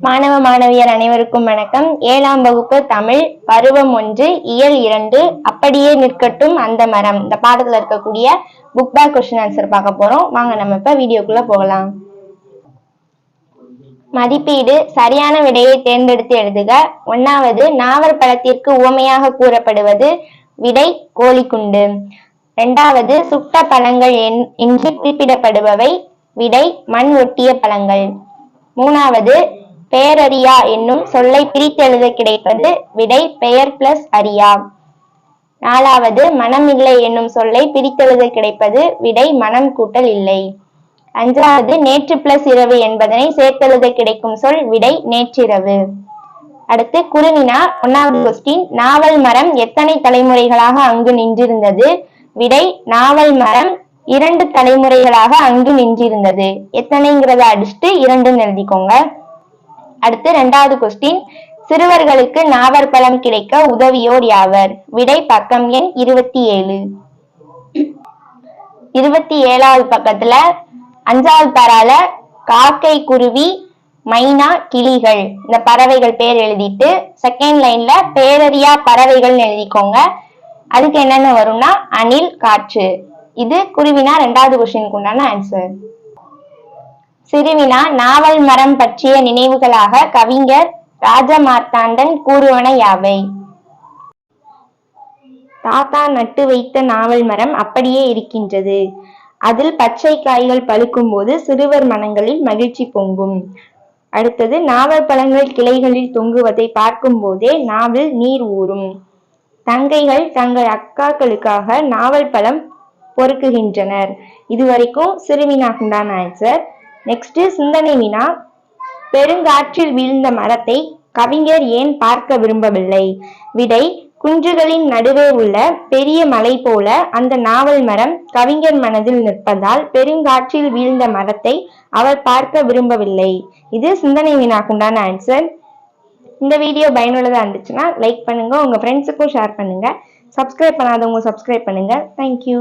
மாணவ மாணவியர் அனைவருக்கும் வணக்கம். ஏழாம் வகுப்பு தமிழ் பருவம் ஒன்று இயல் இரண்டு அப்படியே நிற்கட்டும் அந்த மரம். இந்த பாடத்துல இருக்கக்கூடிய புக் பேக் கொஸ்டின் ஆன்சர் பார்க்க போறோம். வாங்க நம்ம இப்ப வீடியோக்குள்ள போகலாம். மதிப்பீடு சரியான விடையை தேர்ந்தெடுத்து எழுதுக. ஒன்னாவது நாவர் பழத்திற்கு உவமையாக கூறப்படுவது விடை கோழிக்குண்டு. இரண்டாவது சுட்ட பழங்கள் என்- என்று குறிப்பிடப்படுபவை விடை மண் ஒட்டிய பழங்கள். மூணாவது பெயரறியா என்னும் சொல்லை பிரித்தெழுத கிடைப்பது விடை பெயர் பிளஸ் அறியா. நாலாவது மனம் இல்லை என்னும் சொல்லை பிரித்தெழுத கிடைப்பது விடை மனம் கூட்டல் இல்லை. அஞ்சாவது நேற்று பிளஸ் இரவு என்பதனை சேர்த்தெழுத கிடைக்கும் சொல் விடை நேற்றிரவு. அடுத்து குருவினா ஒன்னாவது கொஸ்டின் நாவல் மரம் எத்தனை தலைமுறைகளாக அங்கு நின்றிருந்தது? விடை நாவல் மரம் இரண்டு தலைமுறைகளாக அங்கு நின்றிருந்தது. எத்தனைங்கிறத அடிச்சுட்டு இரண்டுன்னு எழுதிக்கோங்க. அடுத்து ரெண்டாவது கொஸ்டின் சிறுவர்களுக்கு நாவற்பழம் கிடைக்க உதவியோர் யாவர்? விடை பக்கம் எண் இருபத்தி ஏழு. இருபத்தி ஏழாவது பக்கத்துல அஞ்சாவது பாரால காக்கை குருவி மைனா கிளிகள். இந்த பறவைகள் பேர் எழுதிட்டு செகண்ட் லைன்ல பேரறியா பறவைகள்னு எழுதிக்கோங்க. அதுக்கு என்னென்ன வரும்னா அணில் காற்று. இது குருவினா ரெண்டாவது கொஸ்டினுக்கு உண்டான ஆன்சர் சிறுவினா நாவல் மரம் பற்றிய நினைவுகளாக கவிஞர் ராஜமார்த்தாண்டன் கூறுவன யாவை? தாத்தா நட்டு வைத்த நாவல் மரம் அப்படியே இருக்கின்றது. அதில் பச்சை காய்கள் பழுக்கும் போது சிறுவர் மனங்களில் மகிழ்ச்சி பொங்கும். அடுத்தது நாவல் பழங்கள் கிளைகளில் தொங்குவதை பார்க்கும் போதே நாவில் நீர் ஊறும். தங்கைகள் தங்கள் அக்காக்களுக்காக நாவல் பழம் பொறுக்குகின்றனர். இதுவரைக்கும் சிறுவினாக்குண்டான ஆன்சர் நெக்ஸ்ட் சிந்தனை வினா பெருங்காற்றில் வீழ்ந்த மரத்தை கவிஞர் ஏன் பார்க்க விரும்பவில்லை? விடை குன்றுகளின் நடுவே உள்ள பெரிய மலை போல அந்த நாவல் மரம் கவிஞர் மனதில் நிற்பதால் பெருங்காற்றில் வீழ்ந்த மரத்தை அவர் பார்க்க விரும்பவில்லை. இது சிந்தனை வினாக்குண்டான ஆன்சர் இந்த வீடியோ பயனுள்ளதாக இருந்துச்சுன்னா லைக் பண்ணுங்க உங்க ஃப்ரெண்ட்ஸுக்கும் ஷேர் பண்ணுங்க. சப்ஸ்கிரைப் பண்ணாதவங்க சப்ஸ்கிரைப் பண்ணுங்க. தேங்க்யூ